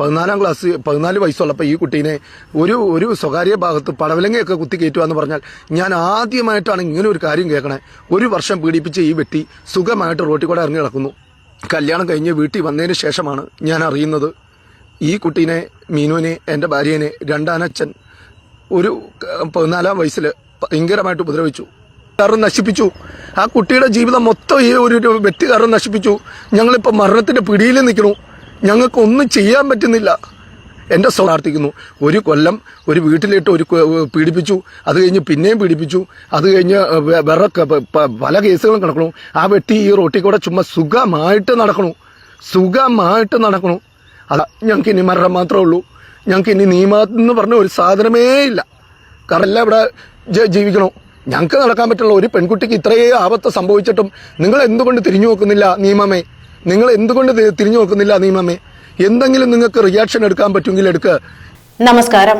പതിനാലാം ക്ലാസ് പതിനാല് വയസ്സുള്ളപ്പോൾ ഈ കുട്ടീനെ ഒരു ഒരു സ്വകാര്യ ഭാഗത്ത് പടവലങ്ങയൊക്കെ കുത്തി കയറ്റുക എന്ന് പറഞ്ഞാൽ ഞാൻ ആദ്യമായിട്ടാണ് ഇങ്ങനെ ഒരു കാര്യം കേൾക്കണേ. ഒരു വർഷം പീഡിപ്പിച്ച് ഈ വെട്ടി സുഖമായിട്ട് റോട്ടിൽ കൂടെ ഇറങ്ങി കിടക്കുന്നു കല്യാണം കഴിഞ്ഞ് വീട്ടിൽ വന്നതിന് ശേഷമാണ് ഞാൻ അറിയുന്നത്. ഈ കുട്ടീനെ മീനുവിനെ എന്റെ ഭാര്യനെ രണ്ടാനച്ഛൻ ഒരു പതിനാലാം വയസ്സിൽ ഭയങ്കരമായിട്ട് ഉപദ്രവിച്ചു. കാരണം നശിപ്പിച്ചു. ആ കുട്ടിയുടെ ജീവിതം മൊത്തം ഈ ഒരു വ്യക്തി കാരണം നശിപ്പിച്ചു. ഞങ്ങളിപ്പോൾ മരണത്തിന്റെ പിടിയിൽ നിൽക്കണു ഞങ്ങൾക്ക് ഒന്നും ചെയ്യാൻ പറ്റുന്നില്ല. എന്റെ പ്രാർത്ഥിക്കുന്നു. ഒരു കൊല്ലം ഒരു വീട്ടിലിട്ട് ഒരു പീഡിപ്പിച്ചു. അത് കഴിഞ്ഞ് പിന്നെയും പീഡിപ്പിച്ചു. അത് കഴിഞ്ഞ് വേറെ പല കേസുകളും കിടക്കണു ആ വെട്ടി ഈ റോട്ടിൽ കൂടെ ചുമ്മാ സുഖമായിട്ട് നടക്കണു. സുഖമായിട്ട് നടക്കണു. അത് ഞങ്ങൾക്ക് ഇനി മരണം മാത്രമേ ഉള്ളൂ. ഞങ്ങൾക്ക് ഇനി നിയമം എന്ന് പറഞ്ഞ ഒരു സാധനമേ ഇല്ല. കാരണം ഇവിടെ ജീവിക്കണോ. ഞങ്ങൾക്ക് നടക്കാൻ പറ്റുള്ള ഒരു പെൺകുട്ടിക്ക് ഇത്രയേ ആപത്ത് സംഭവിച്ചിട്ടും നിങ്ങൾ എന്തുകൊണ്ട് തിരിഞ്ഞു നോക്കുന്നില്ല നിയമമേ നിങ്ങൾ എന്തുകൊണ്ട് തിരിഞ്ഞു നോക്കുന്നില്ല നിയമമേ എന്തെങ്കിലും നിങ്ങൾക്ക് റിയാക്ഷൻ എടുക്കാൻ പറ്റുമെങ്കിൽ എടുക്കുക നമസ്കാരം.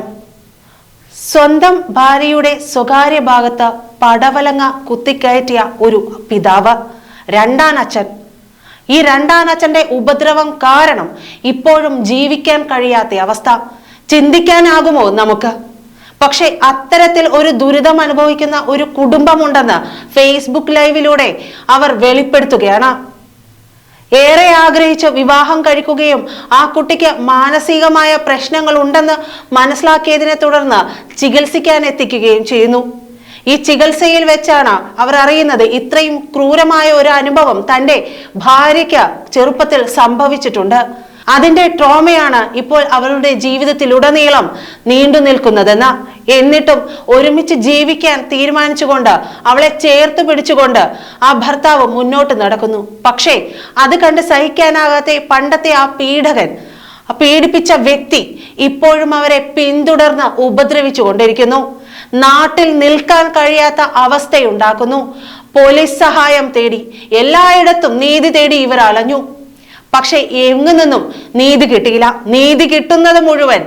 സ്വന്തം ഭാര്യയുടെ സ്വകാര്യ ഭാഗത്ത് പടവലങ്ങ കുത്തിക്കയറ്റിയ ഒരു പിതാവ് രണ്ടാനച്ഛൻ ഈ രണ്ടാനച്ഛന്റെ ഉപദ്രവം കാരണം ഇപ്പോഴും ജീവിക്കാൻ കഴിയാത്ത അവസ്ഥ. ചിന്തിക്കാനാകുമോ നമുക്ക്? പക്ഷെ അത്തരത്തിൽ ഒരു ദുരിതം അനുഭവിക്കുന്ന ഒരു കുടുംബമുണ്ടെന്ന് ഫേസ്ബുക്ക് ലൈവിലൂടെ അവർ വെളിപ്പെടുത്തുകയാണ്. ഏറെ ആഗ്രഹിച്ച് വിവാഹം കഴിക്കുകയും ആ കുട്ടിക്ക് മാനസികമായ പ്രശ്നങ്ങൾ ഉണ്ടെന്ന് മനസ്സിലാക്കിയതിനെ തുടർന്ന് ചികിത്സിക്കാൻ എത്തിക്കുകയും ചെയ്യുന്നു. ഈ ചികിത്സയിൽ വെച്ചാണ് അവർ അറിയുന്നത് ഇത്രയും ക്രൂരമായ ഒരു അനുഭവം തന്റെ ഭാര്യയ്ക്ക് ചെറുപ്പത്തിൽ സംഭവിച്ചിട്ടുണ്ട്. അതിന്റെ ട്രോമയാണ് ഇപ്പോൾ അവരുടെ ജീവിതത്തിലുടനീളം നീണ്ടു നിൽക്കുന്നതെന്ന് എന്നിട്ടും ഒരുമിച്ച് ജീവിക്കാൻ തീരുമാനിച്ചുകൊണ്ട് അവളെ ചേർത്ത് പിടിച്ചുകൊണ്ട് ആ ഭർത്താവ് മുന്നോട്ട് നടക്കുന്നു. പക്ഷേ അത് കണ്ട് സഹിക്കാനാകാത്ത പണ്ടത്തെ ആ പീഡകൻ പീഡിപ്പിച്ച വ്യക്തി ഇപ്പോഴും അവരെ പിന്തുടർന്ന് ഉപദ്രവിച്ചു കൊണ്ടിരിക്കുന്നു നാട്ടിൽ നിൽക്കാൻ കഴിയാത്ത അവസ്ഥയുണ്ടാക്കുന്നു. പോലീസ് സഹായം തേടി എല്ലായിടത്തും നീതി തേടി ഇവർ അലഞ്ഞു. പക്ഷെ എങ്ങു നിന്നും നീതി കിട്ടിയില്ല. നീതി കിട്ടുന്നത് മുഴുവൻ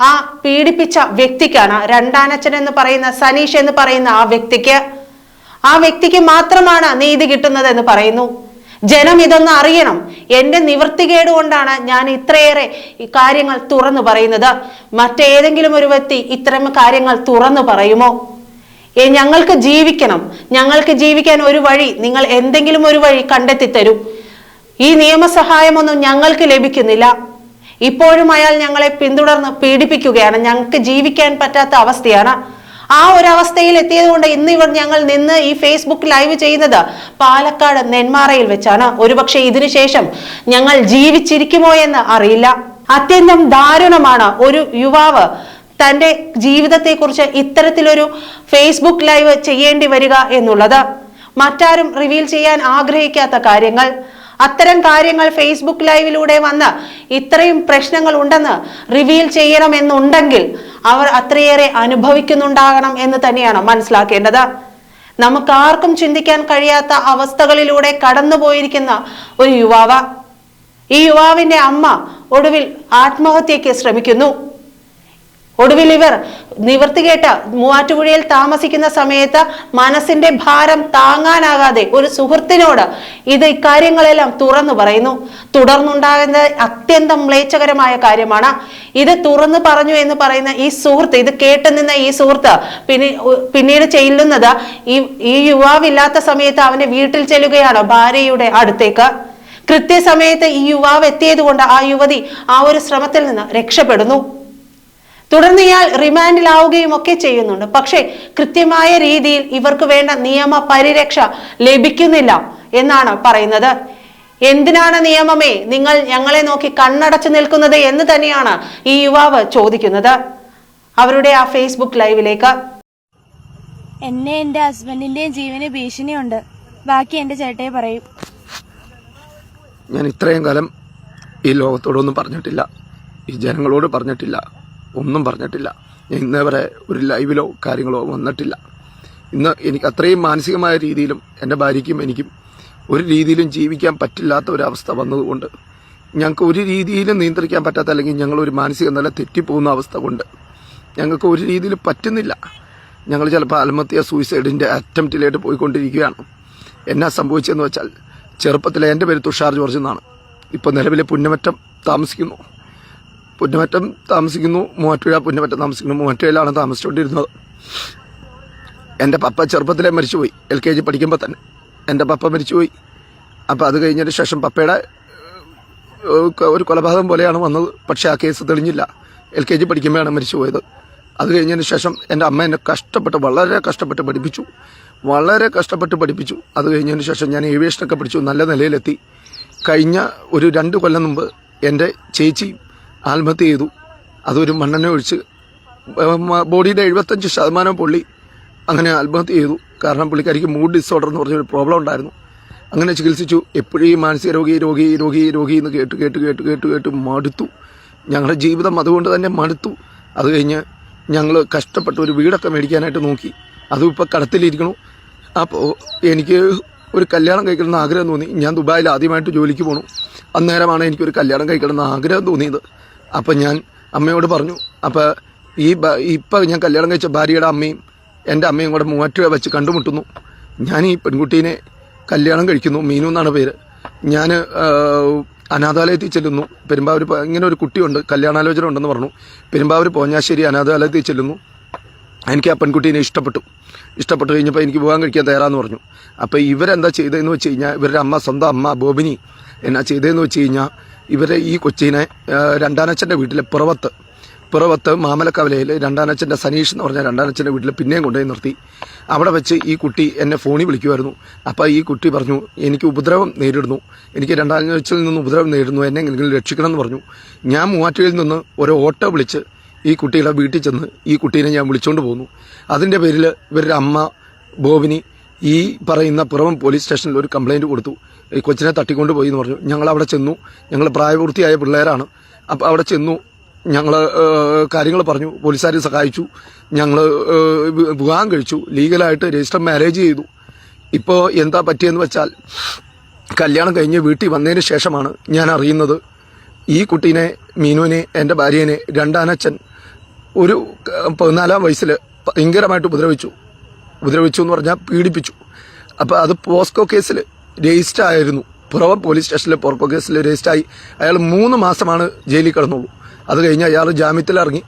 ആ പീഡിപ്പിച്ച വ്യക്തിക്കാണ് രണ്ടാനച്ഛൻ എന്ന് പറയുന്ന സനീഷ് എന്ന് പറയുന്ന ആ വ്യക്തിക്ക് ആ വ്യക്തിക്ക് മാത്രമാണ് നീതി കിട്ടുന്നത് എന്ന് പറയുന്നു. ജനം ഇതൊന്ന് അറിയണം. എന്റെ നിവൃത്തികേട് കൊണ്ടാണ് ഞാൻ ഇത്രയേറെ ഈ കാര്യങ്ങൾ തുറന്നു പറയുന്നത്. മറ്റേതെങ്കിലും ഒരു വ്യക്തി ഇത്തരം കാര്യങ്ങൾ തുറന്നു പറയുമോ? ഞങ്ങൾക്ക് ജീവിക്കണം. ഞങ്ങൾക്ക് ജീവിക്കാൻ ഒരു വഴി നിങ്ങൾ എന്തെങ്കിലും ഒരു വഴി കണ്ടെത്തി തരൂ ഈ നിയമസഹായമൊന്നും ഞങ്ങൾക്ക് ലഭിക്കുന്നില്ല. ഇപ്പോഴും അയാൾ ഞങ്ങളെ പിന്തുടർന്ന് പീഡിപ്പിക്കുകയാണ്. ഞങ്ങൾക്ക് ജീവിക്കാൻ പറ്റാത്ത അവസ്ഥയാണ്. ആ ഒരു അവസ്ഥയിൽ എത്തിയത് കൊണ്ട് ഇന്ന് ഇവർ ഞങ്ങൾ നിന്ന് ഈ ഫേസ്ബുക്ക് ലൈവ് ചെയ്യുന്നത് പാലക്കാട് നെന്മാറയിൽ വെച്ചാണ്. ഒരുപക്ഷെ ഇതിനുശേഷം ഞങ്ങൾ ജീവിച്ചിരിക്കുമോ എന്ന് അറിയില്ല. അത്യന്തം ദാരുണമാണ് ഒരു യുവാവ് തന്റെ ജീവിതത്തെക്കുറിച്ച് ഇത്തരത്തിലൊരു ഫേസ്ബുക്ക് ലൈവ് ചെയ്യേണ്ടി വരിക എന്നുള്ളത്. മറ്റാരും റിവീൽ ചെയ്യാൻ ആഗ്രഹിക്കാത്ത കാര്യങ്ങൾ. അത്തരം കാര്യങ്ങൾ ഫേസ്ബുക്ക് ലൈവിലൂടെ വന്ന് ഇത്രയും പ്രശ്നങ്ങൾ ഉണ്ടെന്ന് റിവീൽ ചെയ്യണമെന്നുണ്ടെങ്കിൽ അവർ അത്രയേറെ അനുഭവിക്കുന്നുണ്ടാകണം എന്ന് തന്നെയാണ് മനസ്സിലാക്കേണ്ടത്. നമുക്ക് ആർക്കും ചിന്തിക്കാൻ കഴിയാത്ത അവസ്ഥകളിലൂടെ കടന്നുപോയിരിക്കുന്ന ഒരു യുവാവ. ഈ യുവാവിന്റെ അമ്മ ഒടുവിൽ ആത്മഹത്യയ്ക്ക് ശ്രമിക്കുന്നു. ഒടുവിൽ ഇവർ നിവർത്തി കേട്ട മൂവാറ്റുപുഴയിൽ താമസിക്കുന്ന സമയത്ത് മനസ്സിന്റെ ഭാരം താങ്ങാനാകാതെ ഒരു സുഹൃത്തിനോട് ഇത് ഇക്കാര്യങ്ങളെല്ലാം തുറന്നു പറയുന്നു. തുടർന്നുണ്ടാകുന്ന അത്യന്തം മ്ലേച്ഛകരമായ കാര്യമാണ്. ഇത് തുറന്നു പറഞ്ഞു എന്ന് പറയുന്ന ഈ സുഹൃത്ത് ഇത് കേട്ടു നിന്ന ഈ സുഹൃത്ത് പിന്നെ പിന്നീട് ചെല്ലുന്നത് ഈ ഈ യുവാവില്ലാത്ത സമയത്ത് അവന്റെ വീട്ടിൽ ചെല്ലുകയാണ് ഭാര്യയുടെ അടുത്തേക്ക്. കൃത്യസമയത്ത് ഈ യുവാവ് എത്തിയത് കൊണ്ട് ആ യുവതി ആ ഒരു ശ്രമത്തിൽ നിന്ന് രക്ഷപ്പെടുന്നു. തുടർന്ന് ഇയാൾ റിമാൻഡിലാവുകയും ഒക്കെ ചെയ്യുന്നുണ്ട്. പക്ഷേ കൃത്യമായ രീതിയിൽ ഇവർക്ക് വേണ്ട നിയമ പരിരക്ഷ ലഭിക്കുന്നില്ല എന്നാണ് പറയുന്നത്. എന്തിനാണ് നിയമമേ? നിങ്ങൾ ഞങ്ങളെ നോക്കി കണ്ണടച്ചു നിൽക്കുന്നത് എന്ന് തന്നെയാണ് ഈ യുവാവ് ചോദിക്കുന്നത്. അവരുടെ ആ ഫേസ്ബുക്ക് ലൈവിലേക്ക് എന്നെ എന്റെ ഹസ്ബൻഡിന്റെയും ജീവന് ഭീഷണിയുണ്ട്. ബാക്കി എന്റെ ചേട്ടയെ പറയും. ഞാൻ ഇത്രയും കാലം ഈ ലോകത്തോടൊന്നും പറഞ്ഞിട്ടില്ല. ഈ ജനങ്ങളോട് പറഞ്ഞിട്ടില്ല. ഒന്നും പറഞ്ഞിട്ടില്ല. ഇന്ന് വരെ ഒരു ലൈവിലോ കാര്യങ്ങളോ വന്നിട്ടില്ല. ഇന്ന് എനിക്ക് അത്രയും മാനസികമായ രീതിയിലും എന്റെ ഭാര്യയ്ക്കും എനിക്കും ഒരു രീതിയിലും ജീവിക്കാൻ പറ്റില്ലാത്ത ഒരവസ്ഥ വന്നതുകൊണ്ട് ഞങ്ങൾക്ക് ഒരു രീതിയിലും നിയന്ത്രിക്കാൻ പറ്റാത്ത അല്ലെങ്കിൽ ഞങ്ങൾ ഒരു മാനസിക നില തെറ്റിപ്പോകുന്ന അവസ്ഥ കൊണ്ട് ഞങ്ങൾക്ക് ഒരു രീതിയിൽ പറ്റുന്നില്ല. ഞങ്ങൾ ചിലപ്പോൾ ആത്മഹത്യ സൂയിസൈഡിന്റെ അറ്റംപ്റ്റിലായിട്ട് പോയിക്കൊണ്ടിരിക്കുകയാണ്. എന്നാ സംഭവിച്ചതെന്ന് വെച്ചാൽ ചെറുപ്പത്തിലെ എന്റെ പേര് തുഷാർ ജോർജ് എന്നാണ്. ഇപ്പോൾ നിലവിലെ പുന്നമറ്റം താമസിക്കുന്നു. പുന്നമറ്റം താമസിക്കുന്നു മൂവാറ്റുപുഴ പുന്നമറ്റം താമസിക്കുന്നു. മൂവാറ്റുപുഴയിലാണ് താമസിച്ചുകൊണ്ടിരുന്നത്. എന്റെ പപ്പ ചെറുപ്പത്തിലേ മരിച്ചുപോയി. എൽ കെ ജി പഠിക്കുമ്പോൾ തന്നെ. എന്റെ പപ്പ മരിച്ചുപോയി. അപ്പോൾ അത് കഴിഞ്ഞതിന് ശേഷം പപ്പയുടെ ഒരു കൊലപാതകം പോലെയാണ് വന്നത്. പക്ഷേ ആ കേസ് തെളിഞ്ഞില്ല. എൽ കെ ജി പഠിക്കുമ്പോഴാണ് മരിച്ചുപോയത്. അത് കഴിഞ്ഞതിന് ശേഷം എന്റെ അമ്മ എന്നെ കഷ്ടപ്പെട്ട് വളരെ കഷ്ടപ്പെട്ട് പഠിപ്പിച്ചു. വളരെ കഷ്ടപ്പെട്ട് പഠിപ്പിച്ചു. അത് കഴിഞ്ഞതിന് ശേഷം ഞാൻ ഏവിയേഷനൊക്കെ പഠിച്ചു. നല്ല നിലയിലെത്തി. കഴിഞ്ഞ ഒരു രണ്ട് കൊല്ലം മുമ്പ് എന്റെ ചേച്ചി ആത്മഹത്യ ചെയ്തു. അതൊരു മണ്ണെണ്ണ ഒഴിച്ച് ബോഡിയുടെ എഴുപത്തഞ്ച് ശതമാനം പുള്ളി അങ്ങനെ ആത്മഹത്യ ചെയ്തു. കാരണം പുള്ളിക്കാരിക്ക് മൂഡ് ഡിസോർഡർ എന്ന് പറഞ്ഞൊരു പ്രോബ്ലം ഉണ്ടായിരുന്നു. അങ്ങനെ ചികിത്സിച്ചു. എപ്പോഴും ഈ മാനസിക രോഗി രോഗി രോഗി രോഗി എന്ന് കേട്ട് കേട്ട് കേട്ട് കേട്ട് കേട്ട് മടുത്തു. ഞങ്ങളുടെ ജീവിതം അതുകൊണ്ട് തന്നെ മടുത്തു. അത് കഴിഞ്ഞ് ഞങ്ങൾ കഷ്ടപ്പെട്ട് ഒരു വീടൊക്കെ മേടിക്കാനായിട്ട് നോക്കി. അതും ഇപ്പോൾ കടത്തിലിരിക്കണു അപ്പോൾ എനിക്ക് ഒരു കല്യാണം കഴിക്കണമെന്ന് ആഗ്രഹം തോന്നി. ഞാൻ ദുബായിൽ ആദ്യമായിട്ട് ജോലിക്ക് പോകണു അന്നേരമാണ് എനിക്കൊരു കല്യാണം കഴിക്കണമെന്ന് ആഗ്രഹം തോന്നിയത്. അപ്പം ഞാൻ അമ്മയോട് പറഞ്ഞു അപ്പോൾ ഈ ഇപ്പം ഞാൻ കല്യാണം കഴിച്ച ഭാര്യയുടെ അമ്മയും എന്റെ അമ്മയും കൂടെ മൂവാറ്റുപുഴ വെച്ച് കണ്ടുമുട്ടുന്നു. ഞാൻ ഈ പെൺകുട്ടീനെ കല്യാണം കഴിക്കുന്നു മീനു എന്നാണ് പേര്. ഞാൻ അനാഥാലയത്തിൽ ചെല്ലുന്നു. പെരുമ്പാവൂർ ഇങ്ങനെ ഒരു കുട്ടിയുണ്ട് കല്യാണാലോചന ഉണ്ടെന്ന് പറഞ്ഞു. പെരുമ്പാവൂർ പോഞ്ഞാശ്ശേരി അനാഥാലയത്തിൽ ചെല്ലുന്നു. എനിക്ക് ആ പെൺകുട്ടീനെ ഇഷ്ടപ്പെട്ടു. ഇഷ്ടപ്പെട്ടു കഴിഞ്ഞപ്പോൾ എനിക്ക് പോകാൻ കഴിക്കാൻ തയ്യാറാന്ന് പറഞ്ഞു. അപ്പോൾ ഇവരെന്താ ചെയ്തതെന്ന് വെച്ച് കഴിഞ്ഞാൽ ഇവരുടെ അമ്മ സ്വന്തം അമ്മ ബോബിനി എന്നാ ചെയ്തതെന്ന് വെച്ച് കഴിഞ്ഞാൽ ഇവരെ ഈ കൊച്ചിനെ രണ്ടാനച്ഛന്റെ വീട്ടിലെ പിറവത്ത് പിറവത്ത് മാമലക്കവലയിൽ രണ്ടാനച്ഛന്റെ സനീഷ് എന്ന് പറഞ്ഞ രണ്ടാനച്ഛന്റെ വീട്ടിൽ പിന്നെയും കൊണ്ടുപോയി നിർത്തി. അവിടെ വെച്ച് ഈ കുട്ടി എന്നെ ഫോണിൽ വിളിക്കുമായിരുന്നു അപ്പോൾ ഈ കുട്ടി പറഞ്ഞു എനിക്ക് ഉപദ്രവം നേരിടുന്നു. എനിക്ക് രണ്ടാനച്ഛനിൽ നിന്ന് ഉപദ്രവം നേരിടുന്നു. എന്നെ എങ്കിലും രക്ഷിക്കണം എന്ന് പറഞ്ഞു. ഞാൻ മൂവാറ്റുകയിൽ നിന്ന് ഒരു ഓട്ടോ വിളിച്ച് ഈ കുട്ടിയുടെ വീട്ടിൽ ചെന്ന് ഈ കുട്ടീനെ ഞാൻ വിളിച്ചുകൊണ്ട് പോന്നു. അതിന്റെ പേരിൽ ഇവരുടെ അമ്മ ബോബിനി ഈ പറയുന്ന പുറമം പോലീസ് സ്റ്റേഷനിൽ ഒരു കംപ്ലൈന്റ് കൊടുത്തു. ഈ കൊച്ചിനെ തട്ടിക്കൊണ്ട് പോയി എന്ന് പറഞ്ഞു. ഞങ്ങൾ അവിടെ ചെന്നു. ഞങ്ങൾ പ്രായപൂർത്തിയായ പിള്ളേരാണ്. അപ്പോൾ അവിടെ ചെന്നു. ഞങ്ങൾ കാര്യങ്ങൾ പറഞ്ഞു. പോലീസുകാർ സഹായിച്ചു. ഞങ്ങൾ വിവാഹം കഴിച്ചു. ലീഗലായിട്ട് രജിസ്റ്റർ മാരേജ് ചെയ്തു. ഇപ്പോൾ എന്താ പറ്റിയെന്ന് വെച്ചാൽ കല്യാണം കഴിഞ്ഞ് വീട്ടിൽ വന്നതിന് ശേഷമാണ് ഞാൻ അറിയുന്നത്. ഈ കുട്ടീനെ മീനുവിനെ എന്റെ ഭാര്യേനെ രണ്ടാനച്ഛൻ ഒരു പതിനാലാം വയസ്സിൽ ഭയങ്കരമായിട്ട് ഉപദ്രവിച്ചു. ഉപദ്രവിച്ചു എന്ന് പറഞ്ഞാൽ പീഡിപ്പിച്ചു. അപ്പോൾ അത് പോസ്കോ കേസിൽ രജിസ്റ്റർ ആയിരുന്നു. പുറവ പോലീസ് സ്റ്റേഷനിലെ പോർക്കോ കേസിൽ രജിസ്റ്ററായി അയാൾ മൂന്ന് മാസമാണ് ജയിലിൽ കിടന്നുള്ളൂ. അത് കഴിഞ്ഞ് അയാൾ ജാമ്യത്തിലിറങ്ങി.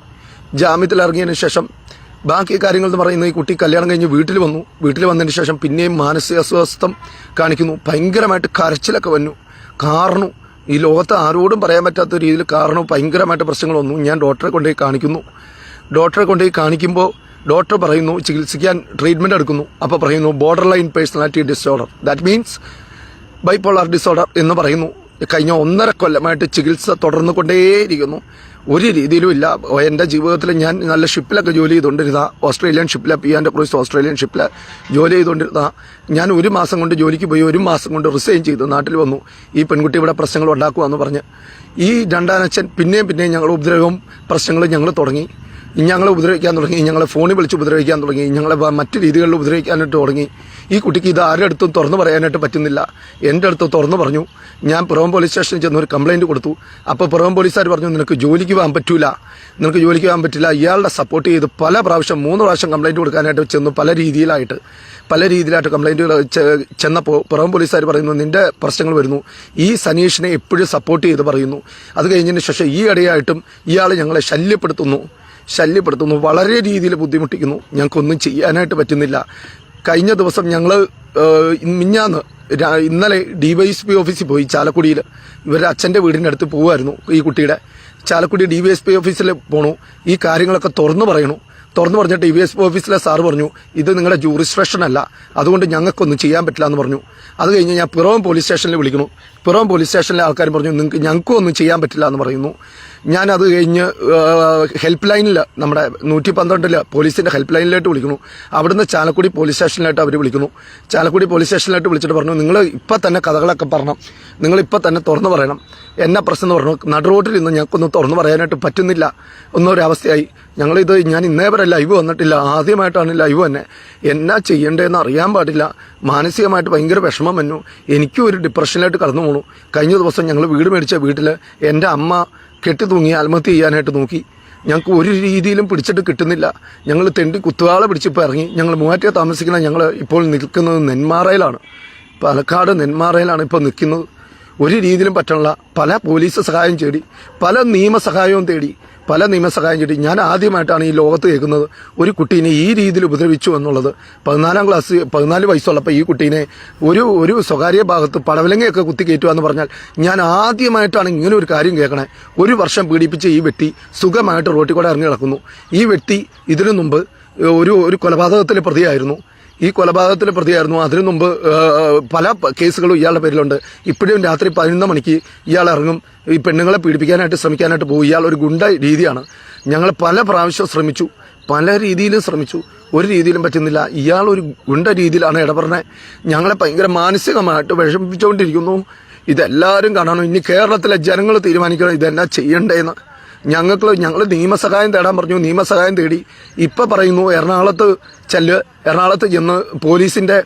ജാമ്യത്തിലിറങ്ങിയതിന് ശേഷം ബാക്കി കാര്യങ്ങൾ എന്ന് പറയുന്നത് ഈ കുട്ടി കല്യാണം കഴിഞ്ഞ് വീട്ടിൽ വന്നു. വീട്ടിൽ വന്നതിന് ശേഷം പിന്നെയും മാനസിക അസ്വസ്ഥം കാണിക്കുന്നു. ഭയങ്കരമായിട്ട് കരച്ചിലൊക്കെ വന്നു. കാരണം ഈ ലോകത്ത് ആരോടും പറയാൻ പറ്റാത്ത രീതിയിൽ കാരണവും ഭയങ്കരമായിട്ട് പ്രശ്നങ്ങൾ വന്നു ഞാൻ ഡോക്ടറെ കൊണ്ടുപോയി കാണിക്കുന്നു. ഡോക്ടറെ കൊണ്ടുപോയി കാണിക്കുമ്പോൾ ഡോക്ടർ പറയുന്നു ചികിത്സിക്കാൻ ട്രീറ്റ്മെന്റ് എടുക്കുന്നു. അപ്പോൾ പറയുന്നു borderline personality disorder that means bipolar disorder എന്ന് പറയുന്നു. കഴിഞ്ഞ ഒന്നര കൊല്ലമായിട്ട് ചികിത്സ തുടർന്നു കൊണ്ടേയിരിക്കുന്നു. ഒരു രീതിയിലും ഇല്ല. എന്റെ ജീവിതത്തിൽ ഞാൻ നല്ല ഷിപ്പിലൊക്കെ ജോലി ചെയ്തുകൊണ്ടിരുന്ന ഓസ്ട്രേലിയൻ ഷിപ്പിലെ പി ആൻഡ് ക്രൂസ് ഓസ്ട്രേലിയൻ ഷിപ്പിലെ ജോലി ചെയ്തുകൊണ്ടിരുന്ന ഞാൻ ഒരു മാസം കൊണ്ട് ജോലിക്ക് പോയി ഒരു മാസം കൊണ്ട് റിസൈൻ ചെയ്തു നാട്ടിൽ വന്നു. ഈ പെൺകുട്ടി ഇവിടെ പ്രശ്നങ്ങൾ ഉണ്ടാക്കുക എന്ന് പറഞ്ഞ്. ഈ രണ്ടാനച്ഛൻ പിന്നെയും പിന്നെയും ഞങ്ങൾ ഉപദ്രവവും പ്രശ്നങ്ങളും ഞങ്ങൾ തുടങ്ങി. ഞങ്ങളെ ഉപദ്രവിക്കാൻ തുടങ്ങി ഞങ്ങളെ ഫോണിൽ വിളിച്ച് ഉപദ്രവിക്കാൻ തുടങ്ങി ഞങ്ങളെ മറ്റ് രീതികളിൽ ഉപദ്രവിക്കാനായിട്ട് തുടങ്ങി. ഈ കുട്ടിക്ക് ഇത് ആരുടെ അടുത്തും തുറന്നു പറയാനായിട്ട് പറ്റുന്നില്ല. എന്റെ അടുത്ത് തുറന്നു പറഞ്ഞു. ഞാൻ പുറം പോലീസ് സ്റ്റേഷനിൽ ചെന്ന് ഒരു കംപ്ലയിന്റ് കൊടുത്തു. അപ്പോൾ പുറം പോലീസുകാർ പറഞ്ഞു നിനക്ക് ജോലിക്ക് പോകാൻ പറ്റില്ല നിനക്ക് ജോലിക്ക് പോകാൻ പറ്റില്ല. ഇയാളുടെ സപ്പോർട്ട് ചെയ്ത് പല പ്രാവശ്യം മൂന്ന് പ്രാവശ്യം കംപ്ലയിന്റ് കൊടുക്കാനായിട്ട് ചെന്നു പല രീതിയിലായിട്ട്. പല രീതിയിലായിട്ട് കംപ്ലയിന്റുകൾ ചെന്നപ്പോൾ പുറം പോലീസുകാർ പറയുന്നു നിന്റെ പ്രശ്നങ്ങൾ വരുന്നു. ഈ സനീഷിനെ എപ്പോഴും സപ്പോർട്ട് ചെയ്ത് പറയുന്നു. അത് കഴിഞ്ഞതിന് ശേഷം ഈ ഇടയായിട്ടും ഇയാൾ ഞങ്ങളെ ശല്യപ്പെടുത്തുന്നു. ശല്യപ്പെടുത്തുന്നു വളരെ രീതിയിൽ ബുദ്ധിമുട്ടിക്കുന്നു. ഞങ്ങൾക്കൊന്നും ചെയ്യാനായിട്ട് പറ്റുന്നില്ല. കഴിഞ്ഞ ദിവസം ഞങ്ങൾ മിഞ്ഞാന്ന് ഇന്നലെ ഡി വൈ എസ് പി ഓഫീസിൽ പോയി ചാലക്കുടിയിൽ ഇവരുടെ അച്ഛന്റെ വീടിന്റെ അടുത്ത് പോകുമായിരുന്നു ഈ കുട്ടിയുടെ. Chalakudy D Y S P ഓഫീസിൽ പോണു. ഈ കാര്യങ്ങളൊക്കെ തുറന്നു പറയണു. തുറന്നു പറഞ്ഞിട്ട് വി എസ് ഓഫീസിലെ സാർ പറഞ്ഞു ഇത് നിങ്ങളുടെ ജൂറിസ്ട്രക്ഷൻ അല്ല. അതുകൊണ്ട് ഞങ്ങൾക്കൊന്നും ചെയ്യാൻ പറ്റില്ല എന്ന് പറഞ്ഞു. അത് കഴിഞ്ഞ് ഞാൻ പിറവം പോലീസ് സ്റ്റേഷനിൽ വിളിക്കുന്നു. പിറവം പോലീസ് സ്റ്റേഷനിലെ ആൾക്കാർ പറഞ്ഞു നിങ്ങൾക്ക് ഞങ്ങൾക്കും ഒന്നും ചെയ്യാൻ പറ്റില്ല എന്ന് പറയുന്നു. ഞാൻ അത് കഴിഞ്ഞ് ഹെൽപ്പ് ലൈനിൽ നമ്മുടെ നൂറ്റി പന്ത്രണ്ടിൽ പോലീസിന്റെ ഹെൽപ്പ് ലൈനിലായിട്ട് വിളിക്കുന്നു. അവിടുന്ന് ചാലക്കുടി പോലീസ് സ്റ്റേഷനിലായിട്ട് അവർ വിളിക്കുന്നു. ചാലക്കുടി പോലീസ് സ്റ്റേഷനിലായിട്ട് വിളിച്ചിട്ട് പറഞ്ഞു നിങ്ങൾ ഇപ്പം തന്നെ കഥകളൊക്കെ പറഞ്ഞു നിങ്ങൾ ഇപ്പം തന്നെ തുറന്നു പറയണം. എന്നാ പ്രശ്നം എന്ന് പറഞ്ഞു. നടുറോട്ടിൽ ഇന്ന് ഞങ്ങൾക്കൊന്നും തുറന്നു പറയാനായിട്ട് പറ്റുന്നില്ല. എന്നൊരവസ്ഥയായി. ഞങ്ങളിത് ഞാൻ ഇന്നേ വരെ ലൈവ് വന്നിട്ടില്ല. ആദ്യമായിട്ടാണ് ലൈവ് തന്നെ എന്നാ ചെയ്യേണ്ടതെന്ന് അറിയാൻ പാടില്ല. മാനസികമായിട്ട് ഭയങ്കര വിഷമം വന്നു. എനിക്കും ഒരു ഡിപ്രഷനിലായിട്ട് കടന്നു പോണു. കഴിഞ്ഞ ദിവസം ഞങ്ങൾ വീട് മേടിച്ച വീട്ടിൽ എന്റെ അമ്മ കെട്ടി തൂങ്ങി ആത്മഹത്യ ചെയ്യാനായിട്ട് നോക്കി. ഞങ്ങൾക്ക് ഒരു രീതിയിലും പിടിച്ചിട്ട് കിട്ടുന്നില്ല. ഞങ്ങൾ തെണ്ടി കുത്തുകാളെ പിടിച്ചിപ്പോൾ ഇറങ്ങി. ഞങ്ങൾ മൂവാറ്റിയ താമസിക്കുന്ന ഞങ്ങൾ ഇപ്പോൾ നിൽക്കുന്നത് നെന്മാറയിലാണ്. പാലക്കാട് നെന്മാറയിലാണ് ഇപ്പോൾ നിൽക്കുന്നത്. ഒരു രീതിയിലും പറ്റണില്ല. പല പോലീസ് സഹായം തേടി പല നിയമസഹായവും തേടി പല നിയമസഹായം കിട്ടി. ഞാൻ ആദ്യമായിട്ടാണ് ഈ ലോകത്ത് കേൾക്കുന്നത്. ഒരു കുട്ടീനെ ഈ രീതിയിൽ ഉപദ്രവിച്ചു എന്നുള്ളത്. പതിനാലാം ക്ലാസ് പതിനാല് വയസ്സുള്ളപ്പോൾ ഈ കുട്ടീനെ ഒരു ഒരു സ്വകാര്യ ഭാഗത്ത് പടവലങ്ങയൊക്കെ കുത്തി കയറ്റുക എന്ന് പറഞ്ഞാൽ ഞാൻ ആദ്യമായിട്ടാണ് ഇങ്ങനെ ഒരു കാര്യം കേൾക്കണേ. ഒരു വർഷം പീഡിപ്പിച്ച ഈ വ്യക്തി സുഖമായിട്ട് റോട്ടിൽ കൂടെ ഇറങ്ങി കിടക്കുന്നു ഈ വ്യക്തി ഇതിനു മുമ്പ് ഒരു ഒരു കൊലപാതകത്തിലെ പ്രതിയായിരുന്നു. ഈ കൊലപാതകത്തിലെ പ്രതിയായിരുന്നു. അതിനു മുമ്പ് പല കേസുകളും ഇയാളുടെ പേരിലുണ്ട്. ഇപ്പോഴും രാത്രി പതിനൊന്ന് മണിക്ക് ഇയാൾ ഇറങ്ങും. ഈ പെണ്ണുങ്ങളെ പീഡിപ്പിക്കാനായിട്ട് ശ്രമിക്കാനായിട്ട് പോകും. ഇയാൾ ഒരു ഗുണ്ട രീതിയാണ്. ഞങ്ങൾ പല പ്രാവശ്യം ശ്രമിച്ചു. പല രീതിയിലും ശ്രമിച്ചു. ഒരു രീതിയിലും പറ്റുന്നില്ല. ഇയാൾ ഒരു ഗുണ്ട രീതിയിലാണ് ഇടപെടുന്നത് ഞങ്ങളെ ഭയങ്കര മാനസികമായിട്ട് വിഷമിപ്പിച്ചുകൊണ്ടിരിക്കുന്നു. ഇതെല്ലാവരും കാണണം. ഇനി കേരളത്തിലെ ജനങ്ങൾ തീരുമാനിക്കണം. ഇതെന്നാ ചെയ്യണ്ടേന്ന്. ഞങ്ങൾക്ക് ഞങ്ങൾ നിയമസഹായം തേടാൻ പറഞ്ഞു. നിയമസഹായം തേടി. ഇപ്പം പറയുന്നു എറണാകുളത്ത് ചെല്ല് എറണാകുളത്ത് ചെന്ന് പോലീസിന്റെ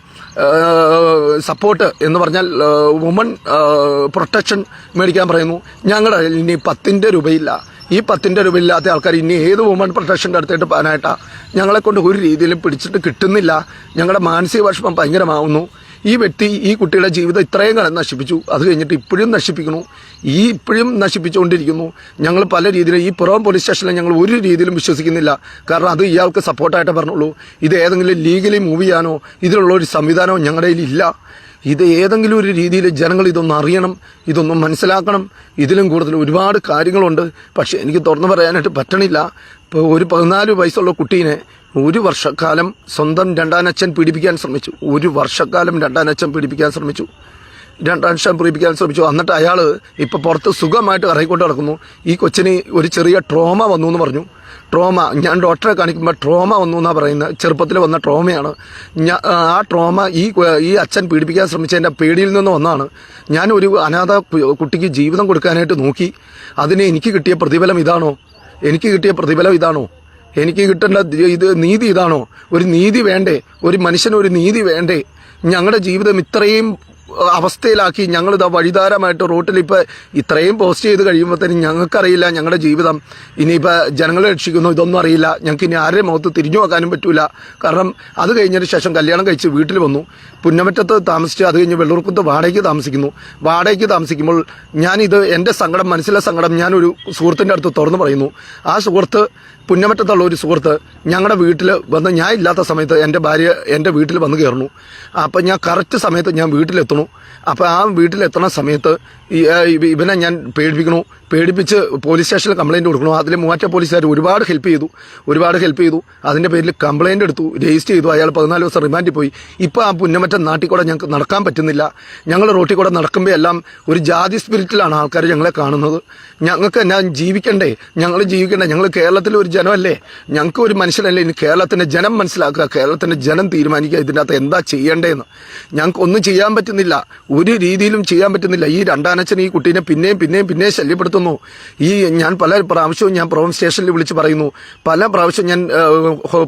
സപ്പോർട്ട് എന്ന് പറഞ്ഞാൽ വുമൺ പ്രൊട്ടക്ഷൻ മേടിക്കാൻ പറയുന്നു. ഞങ്ങളുടെ ഇനി പത്തിന്റെ രൂപയില്ല. ഈ പത്തിന്റെ രൂപ ഇല്ലാത്ത ആൾക്കാർ ഇനി ഏത് വുമൺ പ്രൊട്ടക്ഷന്റെ അടുത്തായിട്ട് പോകാനായിട്ടാണ് ഞങ്ങളെക്കൊണ്ട് ഒരു രീതിയിലും പിടിച്ചിട്ട് കിട്ടുന്നില്ല. ഞങ്ങളുടെ മാനസിക വിഷമം ഭയങ്കരമാവുന്നു. ഈ വ്യക്തി ഈ കുട്ടിയുടെ ജീവിതം ഇത്രയും കാലം നശിപ്പിച്ചു. അത് കഴിഞ്ഞിട്ട് ഇപ്പോഴും നശിപ്പിക്കുന്നു. ഈ ഇപ്പോഴും നശിപ്പിച്ചുകൊണ്ടിരിക്കുന്നു. ഞങ്ങൾ പല രീതിയിലും ഈ പുറം പോലീസ് സ്റ്റേഷനിൽ ഞങ്ങൾ ഒരു രീതിയിലും വിശ്വസിക്കുന്നില്ല. കാരണം അത് ഇയാൾക്ക് സപ്പോർട്ടായിട്ട് പറഞ്ഞുള്ളൂ. ഇത് ഏതെങ്കിലും ലീഗലി മൂവ് ചെയ്യാനോ ഇതിലുള്ള ഒരു സംവിധാനമോ ഞങ്ങളുടെ ഇല്ല. ഇത് ഏതെങ്കിലും ഒരു രീതിയിൽ ജനങ്ങൾ ഇതൊന്നും അറിയണം ഇതൊന്നും മനസ്സിലാക്കണം. ഇതിലും കൂടുതൽ ഒരുപാട് കാര്യങ്ങളുണ്ട്. പക്ഷേ എനിക്ക് തുറന്നു പറയാനായിട്ട് പറ്റണില്ല. ഇപ്പോൾ ഒരു പതിനാല് വയസ്സുള്ള കുട്ടീനെ ഒരു വർഷക്കാലം സ്വന്തം രണ്ടാനച്ഛൻ പീഡിപ്പിക്കാൻ ശ്രമിച്ചു. ഒരു വർഷക്കാലം രണ്ടാനച്ഛൻ പീഡിപ്പിക്കാൻ ശ്രമിച്ചു. രണ്ടാനച്ഛൻ പീഡിപ്പിക്കാൻ ശ്രമിച്ചു. എന്നിട്ട് അയാൾ ഇപ്പോൾ പുറത്ത് സുഖമായിട്ട് ഇറങ്ങിക്കൊണ്ട് നടക്കുന്നു. ഈ കൊച്ചിന് ഒരു ചെറിയ ട്രോമ വന്നു എന്ന് പറഞ്ഞു. ട്രോമ ഞാൻ ഡോക്ടറെ കാണിക്കുമ്പോൾ ട്രോമ വന്നു എന്നാണ് പറയുന്നത് ചെറുപ്പത്തിൽ വന്ന ട്രോമയാണ് ആ ട്രോമ ഈ ഈ അച്ഛൻ പീഡിപ്പിക്കാൻ ശ്രമിച്ചതിന്റെ പേടിയിൽ നിന്ന് വന്നാണ്. ഞാൻ ഒരു അനാഥ കുട്ടിക്ക് ജീവിതം കൊടുക്കാനായിട്ട് നോക്കി. അതിന് എനിക്ക് കിട്ടിയ പ്രതിഫലം ഇതാണോ? എനിക്ക് കിട്ടിയ പ്രതിഫലം ഇതാണോ? എനിക്ക് കിട്ടേണ്ട ഇത് നീതി ഇതാണോ? ഒരു നീതി വേണ്ടേ? ഒരു മനുഷ്യന് ഒരു നീതി വേണ്ടേ? ഞങ്ങളുടെ ജീവിതം ഇത്രയും അവസ്ഥയിലാക്കി ഞങ്ങളിതാ വഴിതാരമായിട്ട് റോട്ടിൽ ഇപ്പോൾ ഇത്രയും പോസ്റ്റ് ചെയ്ത് കഴിയുമ്പോഴത്തേനും ഞങ്ങൾക്കറിയില്ല ഞങ്ങളുടെ ജീവിതം. ഇനിയിപ്പോൾ ജനങ്ങളെ രക്ഷിക്കുന്നു ഇതൊന്നും അറിയില്ല. ഞങ്ങൾക്ക് ഇനി ആരുടെ മുഖത്ത് തിരിഞ്ഞു നോക്കാനും പറ്റില്ല കാരണം അത് കഴിഞ്ഞതിന് ശേഷം കല്യാണം കഴിച്ച് വീട്ടിൽ വന്നു. പുന്നമറ്റത്ത് താമസിച്ച് അത് കഴിഞ്ഞ് വെള്ളൂർക്കുത്ത് വാടകയ്ക്ക് താമസിക്കുന്നു. വാടകയ്ക്ക് താമസിക്കുമ്പോൾ ഞാനിത് എന്റെ സങ്കടം മനസ്സിലെ സങ്കടം ഞാനൊരു സുഹൃത്തിന്റെ അടുത്ത് തുറന്നു പറയുന്നു. ആ സുഹൃത്ത് പുന്നമറ്റത്തുള്ള ഒരു സുഹൃത്ത് ഞങ്ങളുടെ വീട്ടിൽ വന്ന് ഞാൻ ഇല്ലാത്ത സമയത്ത് എന്റെ ഭാര്യ എന്റെ വീട്ടിൽ വന്ന് കയറുന്നു. അപ്പം ഞാൻ കറക്റ്റ് സമയത്ത് ഞാൻ വീട്ടിലെത്തണു അപ്പം ആ വീട്ടിലെത്തണ സമയത്ത് ഇവനെ ഞാൻ പേടിപ്പിക്കണു പേടിപ്പിച്ച് പോലീസ് സ്റ്റേഷനിൽ കംപ്ലയിന്റ് കൊടുക്കണു അതിൽ മൂവാറ്റ പോലീസുകാർ ഒരുപാട് ഹെൽപ്പ് ചെയ്തു. ഒരുപാട് ഹെൽപ്പ് ചെയ്തു. അതിന്റെ പേരിൽ കംപ്ലയിന്റ് എടുത്തു രജിസ്റ്റർ ചെയ്തു. അയാൾ പതിനാല് ദിവസം റിമാൻഡിൽ പോയി. ഇപ്പോൾ ആ പുന്നമറ്റം നാട്ടിൽ കൂടെ ഞങ്ങൾക്ക് നടക്കാൻ പറ്റുന്നില്ല. ഞങ്ങൾ റോട്ടിൽ കൂടെ നടക്കുമ്പോൾ എല്ലാം ഒരു ജാതി സ്പിരിറ്റിലാണ് ആൾക്കാർ ഞങ്ങളെ കാണുന്നത്. ഞങ്ങൾക്ക് ഞാൻ ജീവിക്കണ്ടേ? ഞങ്ങൾ ജീവിക്കണ്ടേ? ഞങ്ങൾ കേരളത്തിലെ ഒരു ജനമല്ലേ? ഞങ്ങൾക്ക് ഒരു മനുഷ്യനല്ലേ? ഇനി കേരളത്തിന്റെ ജനം മനസ്സിലാക്കുക. കേരളത്തിന്റെ ജനം തീരുമാനിക്കുക. ഇതിന്റെ അകത്ത് എന്താ ചെയ്യേണ്ടതെന്ന് ഞങ്ങൾക്ക് ഒന്നും ചെയ്യാൻ പറ്റുന്നില്ല. ഒരു രീതിയിലും ചെയ്യാൻ പറ്റുന്നില്ല. ഈ രണ്ടാനച്ഛൻ ഈ കുട്ടീനെ പിന്നെയും പിന്നെയും പിന്നെയും ശല്യപ്പെടുത്തുന്നു. ഈ ഞാൻ പല പ്രാവശ്യവും ഞാൻ പ്രോം സ്റ്റേഷനിൽ വിളിച്ച് പറയുന്നു. പല പ്രാവശ്യം ഞാൻ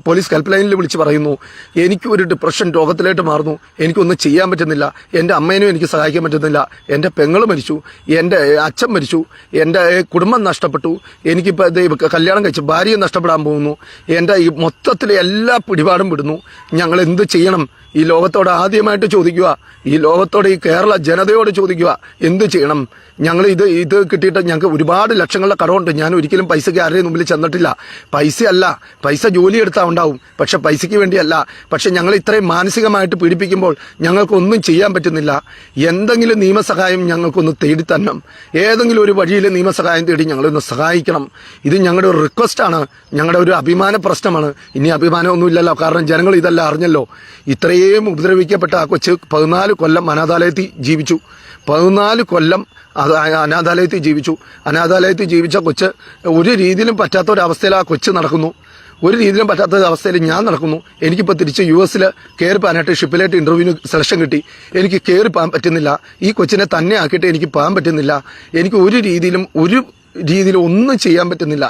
പോലീസ് ഹെൽപ്പ് ലൈനിൽ വിളിച്ച് പറയുന്നു. എനിക്ക് ഒരു ഡിപ്രഷൻ രോഗത്തിലായിട്ട് മാറുന്നു. എനിക്കൊന്നും ചെയ്യാൻ പറ്റുന്നില്ല. എന്റെ അമ്മേനും എനിക്ക് സഹായിക്കാൻ പറ്റുന്നില്ല. എന്റെ പെങ്ങൾ മരിച്ചു. എന്റെ അച്ഛൻ മരിച്ചു. എന്റെ കുടുംബം നഷ്ടപ്പെട്ടു. എനിക്കിപ്പോൾ കല്യാണം കഴിച്ച് ഭാര്യയും നഷ്ടപ്പെടാൻ പോകുന്നു. എന്റെ ഈ മൊത്തത്തിൽ എല്ലാ പിടിപാടും വിടുന്നു. ഞങ്ങൾ എന്ത് ചെയ്യണം? ഈ ലോകത്തോട് ആദ്യമായിട്ട് ചോദിക്കുക ഈ ലോകത്തോട് ഈ കേരള ജനതയോട് ചോദിക്കുക എന്ത് ചെയ്യണം? ഞങ്ങൾ ഇത് ഇത് കിട്ടിയിട്ട് ഞങ്ങൾക്ക് ഒരുപാട് ലക്ഷങ്ങളുടെ കടമുണ്ട്. ഞാൻ ഒരിക്കലും പൈസയ്ക്ക് ആരുടെയും മുമ്പിൽ ചെന്നിട്ടില്ല. പൈസയല്ല പൈസ ജോലി എടുത്താൽ ഉണ്ടാവും. പക്ഷെ പൈസയ്ക്ക് വേണ്ടിയല്ല. പക്ഷെ ഞങ്ങൾ ഇത്രയും മാനസികമായിട്ട് പീഡിപ്പിക്കുമ്പോൾ ഞങ്ങൾക്കൊന്നും ചെയ്യാൻ പറ്റുന്നില്ല. എന്തെങ്കിലും നിയമസഹായം ഞങ്ങൾക്കൊന്ന് തേടി തരണം ഏതെങ്കിലും ഒരു വഴിയിൽ നിയമസഹായം തേടി ഞങ്ങളൊന്ന് സഹായിക്കണം. ഇത് ഞങ്ങളുടെ ഒരു റിക്വസ്റ്റാണ്. ഞങ്ങളുടെ ഒരു അഭിമാന പ്രശ്നമാണ്. ഇനി അഭിമാനമൊന്നുമില്ലല്ലോ. കാരണം ജനങ്ങൾ ഇതെല്ലാം അറിഞ്ഞല്ലോ. ഇത്രയും ഉപദ്രവിക്കപ്പെട്ട ആ കൊച്ച് പതിനാല് കൊല്ലം അനാഥാലയത്തിൽ ജീവിച്ചു. പതിനാല് കൊല്ലം അത് അനാഥാലയത്തിൽ ജീവിച്ചു. അനാഥാലയത്തിൽ ജീവിച്ച കൊച്ച് ഒരു രീതിയിലും പറ്റാത്ത ഒരവസ്ഥയിൽ ആ കൊച്ച് നടക്കുന്നു. ഒരു രീതിയിലും പറ്റാത്ത അവസ്ഥയിൽ ഞാൻ നടക്കുന്നു. എനിക്കിപ്പോൾ തിരിച്ച് യു എസിൽ കയറി പോകാനായിട്ട് ഷിപ്പിലായിട്ട് ഇന്റർവ്യൂവിന് സെലക്ഷൻ കിട്ടി. എനിക്ക് കയറി പോകാൻ പറ്റുന്നില്ല. ഈ കൊച്ചിനെ തന്നെ ആക്കിയിട്ട് എനിക്ക് പോകാൻ പറ്റുന്നില്ല. എനിക്ക് ഒരു രീതിയിലും ഒരു രീതിയിൽ ഒന്നും ചെയ്യാൻ പറ്റുന്നില്ല.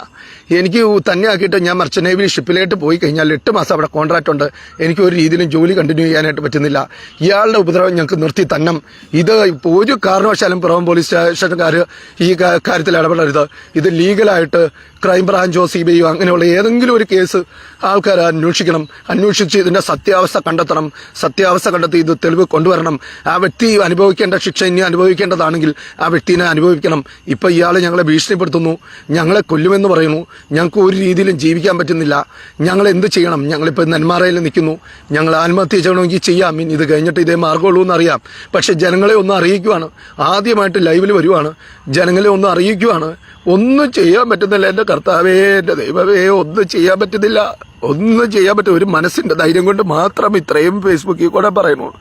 എനിക്ക് തന്നെ ആക്കിയിട്ട് ഞാൻ മർച്ചന്റ് നേവി ഷിപ്പിലായിട്ട് പോയി കഴിഞ്ഞാൽ എട്ട് മാസം അവിടെ കോൺട്രാക്ട് ഉണ്ട്. എനിക്ക് ഒരു രീതിയിലും ജോലി കണ്ടിന്യൂ ചെയ്യാനായിട്ട് പറ്റുന്നില്ല. ഇയാളുടെ ഉപദ്രവം ഞങ്ങൾക്ക് നിർത്തി തന്നം ഇത് ഒരു കാരണവശാലും പുറം പോലീസ് സ്റ്റേഷൻകാർ ഈ കാര്യത്തിൽ ഇടപെടരുത്. ഇത് ലീഗലായിട്ട് ക്രൈംബ്രാഞ്ചോ സി ബി അങ്ങനെയുള്ള ഏതെങ്കിലും ഒരു കേസ് ആൾക്കാർ അന്വേഷിക്കണം. അന്വേഷിച്ച് ഇതിന്റെ സത്യാവസ്ഥ കണ്ടെത്തണം. സത്യാവസ്ഥ കണ്ടെത്തി ഇത് തെളിവ് കൊണ്ടുവരണം. ആ വ്യക്തി അനുഭവിക്കേണ്ട ശിക്ഷ ഇനി അനുഭവിക്കേണ്ടതാണെങ്കിൽ ആ വ്യക്തിനെ അനുഭവിക്കണം. ഇപ്പം ഇയാൾ ഞങ്ങളെ ഭീഷണിപ്പെടുത്തുന്നു. ഞങ്ങളെ കൊല്ലുമെന്ന് പറയുന്നു. ഞങ്ങൾക്ക് ഒരു രീതിയിലും ജീവിക്കാൻ പറ്റുന്നില്ല. ഞങ്ങൾ എന്ത് ചെയ്യണം? ഞങ്ങളിപ്പോൾ നെന്മാറയിൽ നിൽക്കുന്നു. ഞങ്ങൾ ആത്മഹത്യ ചെയ്യണമെങ്കിൽ ചെയ്യാം. ഇനി ഇത് കഴിഞ്ഞിട്ട് ഇതേ മാർഗമുള്ളൂ എന്നറിയാം പക്ഷെ ജനങ്ങളെ ഒന്ന് അറിയിക്കുവാണ്. ആദ്യമായിട്ട് ലൈവിൽ വരുവാണ്. ജനങ്ങളെ ഒന്ന് അറിയിക്കുവാണ്. ഒന്നും ചെയ്യാൻ പറ്റുന്നില്ല. എന്റെ കർത്താവേ എന്റെ ദൈവമേ ഒന്നും ചെയ്യാൻ പറ്റുന്നില്ല. ഒന്നും ചെയ്യാൻ പറ്റും ഒരു മനസ്സിന്റെ ധൈര്യം കൊണ്ട് മാത്രം ഇത്രയും ഫേസ്ബുക്കിൽ കൂടെ പറയുന്നു.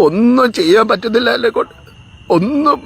ഒന്നും ചെയ്യാൻ പറ്റുന്നില്ല എന്നെ കൊണ്ട് ഒന്നും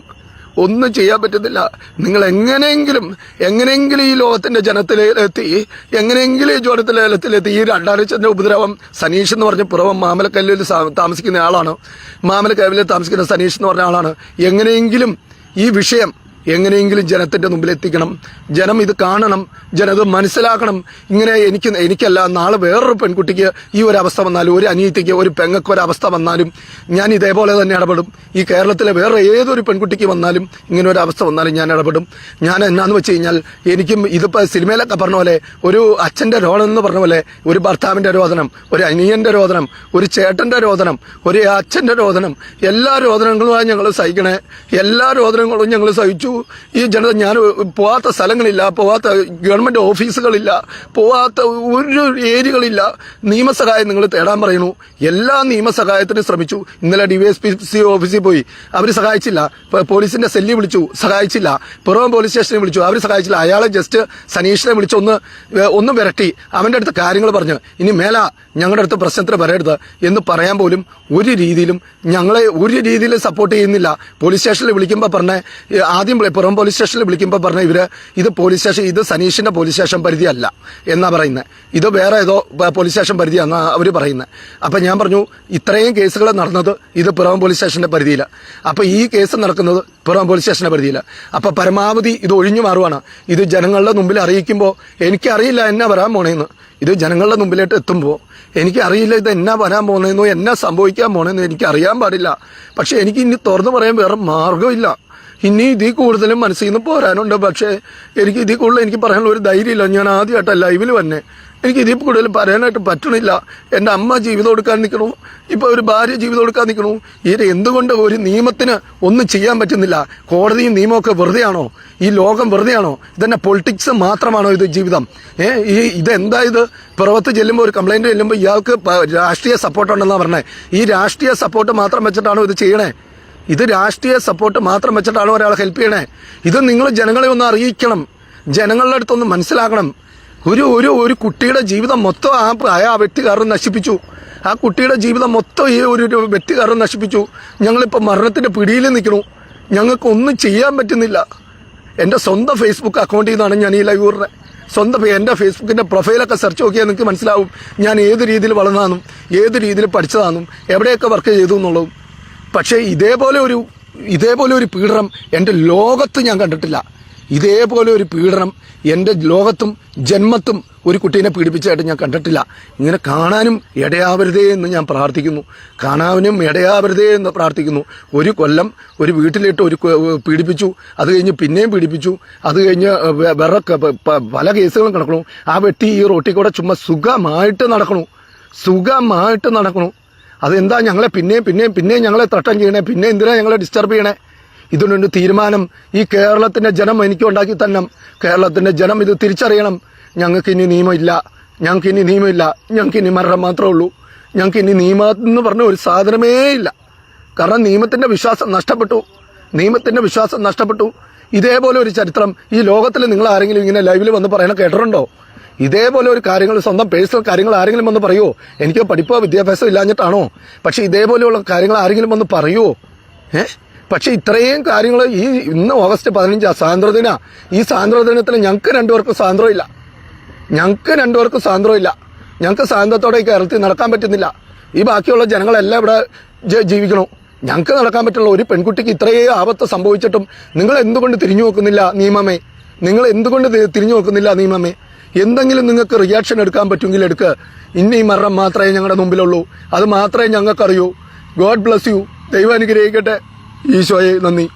ഒന്നും ചെയ്യാൻ പറ്റുന്നില്ല. നിങ്ങൾ എങ്ങനെയെങ്കിലും എങ്ങനെയെങ്കിലും ഈ ലോകത്തിന്റെ ജനത്തിലെത്തി എങ്ങനെയെങ്കിലും ഈ ജോലത്തിലെത്തി ഈ രണ്ടാഴ്ചന്റെ ഉപദ്രവം സനീഷ് എന്ന് പറഞ്ഞ പുറവം മാമലക്കല്ലിൽ താമസിക്കുന്ന ആളാണ്. മാമലക്കല്ലിൽ താമസിക്കുന്ന സനീഷ് എന്ന് പറഞ്ഞ ആളാണ്. എങ്ങനെയെങ്കിലും ഈ വിഷയം എങ്ങനെയെങ്കിലും ജനത്തിന്റെ മുമ്പിൽ എത്തിക്കണം ജനം ഇത് കാണണം. ജനം ഇത് മനസ്സിലാക്കണം. ഇങ്ങനെ എനിക്ക് എനിക്കല്ല നാളെ വേറൊരു പെൺകുട്ടിക്ക് ഈ ഒരു അവസ്ഥ വന്നാലും ഒരു അനിയത്തിക്ക് ഒരു പെങ്ങക്ക് ഒരു അവസ്ഥ വന്നാലും ഞാൻ ഇതേപോലെ തന്നെ ഇടപെടും. ഈ കേരളത്തിലെ വേറെ ഏതൊരു പെൺകുട്ടിക്ക് വന്നാലും ഇങ്ങനെ ഒരു അവസ്ഥ വന്നാലും ഞാൻ ഇടപെടും. ഞാൻ എന്നാന്ന് വെച്ച് കഴിഞ്ഞാൽ എനിക്കും ഇതിപ്പോ സിനിമയിലൊക്കെ പറഞ്ഞ പോലെ ഒരു അച്ഛന്റെ രോദനം എന്ന് പറഞ്ഞ പോലെ ഒരു ഭർത്താവിന്റെ രോദനം ഒരു അനിയന്റെ രോദനം ഒരു ചേട്ടന്റെ രോദനം ഒരു അച്ഛന്റെ രോദനം എല്ലാ രോദനങ്ങളുമായി ഞങ്ങൾ സഹിക്കണേ. എല്ലാ രോദനങ്ങളും ഞങ്ങൾ സഹിച്ചു. ഈ ജനത ഞാൻ പോവാത്ത സ്ഥലങ്ങളില്ല പോവാത്ത ഗവൺമെന്റ് ഓഫീസുകളില്ല പോവാത്ത ഒരു ഏരിയകളില്ല. നിയമസഹായം നിങ്ങൾ തേടാൻ പറയുന്നു. എല്ലാ നിയമസഹായത്തിനും ശ്രമിച്ചു. ഇന്നലെ ഡിവൈഎസ്പി സി ഓഫീസിൽ പോയി. അവർ സഹായിച്ചില്ല. പോലീസിന്റെ സെല്ലി വിളിച്ചു. സഹായിച്ചില്ല. പുറം പോലീസ് സ്റ്റേഷനിൽ വിളിച്ചു. അവർ സഹായിച്ചില്ല. അയാളെ ജസ്റ്റ് സനീഷിനെ വിളിച്ച് ഒന്ന് വിരട്ടി. അവന്റെ അടുത്ത് കാര്യങ്ങൾ പറഞ്ഞു. ഇനി മേല ഞങ്ങളുടെ അടുത്ത് പ്രശ്നത്തിന് വരരുത് എന്ന് പറയാൻ പോലും ഒരു രീതിയിലും ഞങ്ങളെ ഒരു രീതിയിലും സപ്പോർട്ട് ചെയ്യുന്നില്ല. പോലീസ് സ്റ്റേഷനിൽ വിളിക്കുമ്പോൾ പറഞ്ഞ ആദ്യം പുറം പോലീസ് സ്റ്റേഷനിൽ വിളിക്കുമ്പോൾ പറഞ്ഞ ഇവർ ഇത് പോലീസ് സ്റ്റേഷൻ ഇത് സനീഷിന്റെ പോലീസ് സ്റ്റേഷൻ പരിധിയല്ല എന്നാ പറയുന്നത് ഇത് വേറെ ഏതോ പോലീസ് സ്റ്റേഷൻ പരിധിയാണെന്ന് അവർ പറയുന്നത് അപ്പം ഞാൻ പറഞ്ഞു ഇത്രയും കേസുകൾ നടന്നത് ഇത് പിറവം പോലീസ് സ്റ്റേഷന്റെ പരിധിയില്ല അപ്പോൾ ഈ കേസ് നടക്കുന്നത് പിറവം പോലീസ് സ്റ്റേഷന്റെ പരിധിയില്ല അപ്പോൾ പരമാവധി ഇത് ഒഴിഞ്ഞു മാറുവാണ്. ഇത് ജനങ്ങളുടെ മുമ്പിൽ അറിയിക്കുമ്പോൾ എനിക്കറിയില്ല എന്നാ വരാൻ പോണേന്ന്. ഇത് ജനങ്ങളുടെ മുമ്പിലേട്ട് എത്തുമ്പോൾ എനിക്കറിയില്ല ഇത് എന്നാ വരാൻ പോകുന്നതെന്നോ എന്നാ സംഭവിക്കാൻ പോണെന്നോ എനിക്ക് അറിയാൻ പാടില്ല. പക്ഷേ എനിക്ക് ഇനി തുറന്നു പറയാൻ വേറെ മാർഗമില്ല ഇനി ഇതിൽ കൂടുതലും മനസ്സിൽ നിന്ന് പോരാനുണ്ട്. പക്ഷേ എനിക്ക് ഇതിൽ കൂടുതൽ എനിക്ക് പറയാനുള്ള ഒരു ധൈര്യമില്ല. ഞാൻ ആദ്യമായിട്ടല്ല ലൈവിൽ വന്നെ. എനിക്ക് ഇതിൽ കൂടുതൽ പറയാനായിട്ട് പറ്റണില്ല. എന്റെ അമ്മ ജീവിതം കൊടുക്കാൻ നിൽക്കണു. ഇപ്പോൾ ഒരു ഭാര്യ ജീവിതം കൊടുക്കാൻ നിൽക്കണു. ഇത് എന്തുകൊണ്ട് ഒരു നിയമത്തിന് ഒന്നും ചെയ്യാൻ പറ്റുന്നില്ല? കോടതിയും നിയമമൊക്കെ വെറുതെയാണോ? ഈ ലോകം വെറുതെയാണോ? ഇതന്നെ പൊളിറ്റിക്സ് മാത്രമാണോ ഇത് ജീവിതം? ഏ ഈ ഇതെന്താ ഇത്? പുറത്ത് ചെല്ലുമ്പോൾ ഒരു കംപ്ലൈന്റ് ചെല്ലുമ്പോൾ ഇയാൾക്ക് രാഷ്ട്രീയ സപ്പോർട്ടുണ്ടെന്നാണ് പറഞ്ഞത് ഈ രാഷ്ട്രീയ സപ്പോർട്ട് മാത്രം വെച്ചിട്ടാണോ ഇത് ചെയ്യണേ? ഇത് രാഷ്ട്രീയ സപ്പോർട്ട് മാത്രം വെച്ചിട്ടാണോ ഒരാളെ ഹെൽപ്പ് ചെയ്യണേ. ഇത് നിങ്ങൾ ജനങ്ങളെ ഒന്ന് അറിയിക്കണം. ജനങ്ങളുടെ അടുത്തൊന്ന് മനസ്സിലാക്കണം. ഒരു ഒരു ഒരു കുട്ടിയുടെ ജീവിതം മൊത്തം ആ ആ വ്യക്തി കാരണം നശിപ്പിച്ചു. ആ കുട്ടിയുടെ ജീവിതം മൊത്തം ഈ ഒരു ഒരു വ്യക്തി കാരണം നശിപ്പിച്ചു. ഞങ്ങളിപ്പോൾ മരണത്തിന്റെ പിടിയിൽ നിൽക്കണു ഞങ്ങൾക്കൊന്നും ചെയ്യാൻ പറ്റുന്നില്ല. എന്റെ സ്വന്തം ഫേസ്ബുക്ക് അക്കൗണ്ടിൽ നിന്നാണ് ഞാൻ ഈ ലൈവ് കൂടുന്നത് സ്വന്തം എന്റെ ഫേസ്ബുക്കിന്റെ പ്രൊഫൈലൊക്കെ സെർച്ച് നോക്കിയാൽ നിങ്ങൾക്ക് മനസ്സിലാവും. ഞാൻ ഏത് രീതിയിൽ വളർന്നതാണെന്നും ഏത് രീതിയിൽ പഠിച്ചതാണെന്നും എവിടെയൊക്കെ വർക്ക് ചെയ്തു എന്നുള്ളതും. പക്ഷേ ഇതേപോലെ ഒരു ഇതേപോലെ ഒരു പീഡനം എന്റെ ലോകത്ത് ഞാൻ കണ്ടിട്ടില്ല. ഇതേപോലെ ഒരു പീഡനം എന്റെ ലോകത്തും ജന്മത്തും ഒരു കുട്ടീനെ പീഡിപ്പിച്ചതായിട്ട് ഞാൻ കണ്ടിട്ടില്ല. ഇങ്ങനെ കാണാനും ഇടയാവരുതേ എന്ന് ഞാൻ പ്രാർത്ഥിക്കുന്നു. കാണാനും ഇടയാവരുതേ എന്ന് പ്രാർത്ഥിക്കുന്നു. ഒരു കൊല്ലം ഒരു വീട്ടിലിട്ട് ഒരു പീഡിപ്പിച്ചു. അത് കഴിഞ്ഞ് പിന്നെയും പീഡിപ്പിച്ചു. അത് കഴിഞ്ഞ് വേറെ പല കേസുകളും കിടക്കണു. ആ വെട്ടി ഈ റോട്ടിൽ കൂടെ ചുമ്മാ സുഖമായിട്ട് നടക്കണു. സുഖമായിട്ട് നടക്കണു. അതെന്താ ഞങ്ങളെ പിന്നെയും പിന്നെയും പിന്നെയും ഞങ്ങളെ തട്ടം ചെയ്യണേ? പിന്നെ എന്തിനാ ഞങ്ങളെ ഡിസ്റ്റർബ് ചെയ്യണേ? ഇതിനൊരു തീരുമാനം ഈ കേരളത്തിന്റെ ജനം എനിക്ക് ഉണ്ടാക്കി തന്നെ കേരളത്തിന്റെ ജനം ഇത് തിരിച്ചറിയണം. ഞങ്ങൾക്ക് ഇനി നിയമമില്ല. ഞങ്ങൾക്ക് ഇനി നിയമമില്ല. ഞങ്ങൾക്ക് ഇനി മരണം മാത്രമേ ഉള്ളൂ. ഞങ്ങൾക്ക് ഇനി നിയമം എന്ന് പറഞ്ഞ ഒരു സാധനമേ ഇല്ല. കാരണം നിയമത്തിന്റെ വിശ്വാസം നഷ്ടപ്പെട്ടു. നിയമത്തിന്റെ വിശ്വാസം നഷ്ടപ്പെട്ടു. ഇതേപോലെ ഒരു ചരിത്രം ഈ ലോകത്തിൽ നിങ്ങൾ ആരെങ്കിലും ഇങ്ങനെ ലൈവിൽ വന്ന് പറയണ കേട്ടിട്ടുണ്ടോ? ഇതേപോലെ ഒരു കാര്യങ്ങൾ സ്വന്തം പേഴ്സണൽ കാര്യങ്ങൾ ആരെങ്കിലും വന്ന് പറയുമോ എനിക്ക് പഠിപ്പോ വിദ്യാഭ്യാസം ഇല്ലാഞ്ഞിട്ടാണോ? പക്ഷെ ഇതേപോലെയുള്ള കാര്യങ്ങൾ ആരെങ്കിലും വന്ന് പറയുമോ ഏ? പക്ഷെ ഇത്രയും കാര്യങ്ങൾ ഈ ഇന്ന് ഓഗസ്റ്റ് പതിനഞ്ചാ സ്വാതന്ത്ര്യദിന. ഈ സ്വാതന്ത്ര്യദിനത്തിൽ ഞങ്ങൾക്ക് രണ്ടുപേർക്കും സ്വാതന്ത്ര്യം ഇല്ല ഞങ്ങൾക്ക് രണ്ടുപേർക്കും സ്വാതന്ത്ര്യം ഇല്ല ഞങ്ങൾക്ക് സ്വാതന്ത്ര്യത്തോടെ കേരളത്തിൽ നടക്കാൻ പറ്റുന്നില്ല. ഈ ബാക്കിയുള്ള ജനങ്ങളെല്ലാം ഇവിടെ ജീവിക്കണം. ഞങ്ങൾക്ക് നടക്കാൻ പറ്റുള്ള ഒരു പെൺകുട്ടിക്ക് ഇത്രയേ ആപത്ത് സംഭവിച്ചിട്ടും നിങ്ങൾ എന്തുകൊണ്ട് തിരിഞ്ഞു നോക്കുന്നില്ല നിയമമേ? നിങ്ങൾ എന്തുകൊണ്ട് തിരിഞ്ഞു നോക്കുന്നില്ല നിയമമേ? എന്തെങ്കിലും നിങ്ങൾക്ക് റിയാക്ഷൻ എടുക്കാൻ പറ്റുമെങ്കിൽ എടുക്കുക ഇന്ന മരണം മാത്രമേ ഞങ്ങളുടെ മുമ്പിലുള്ളൂ. അത് മാത്രമേ ഞങ്ങൾക്കറിയൂ. ഗോഡ് ബ്ലസ് യു ദൈവം അനുഗ്രഹിക്കട്ടെ. ഈശോയെ നന്ദി.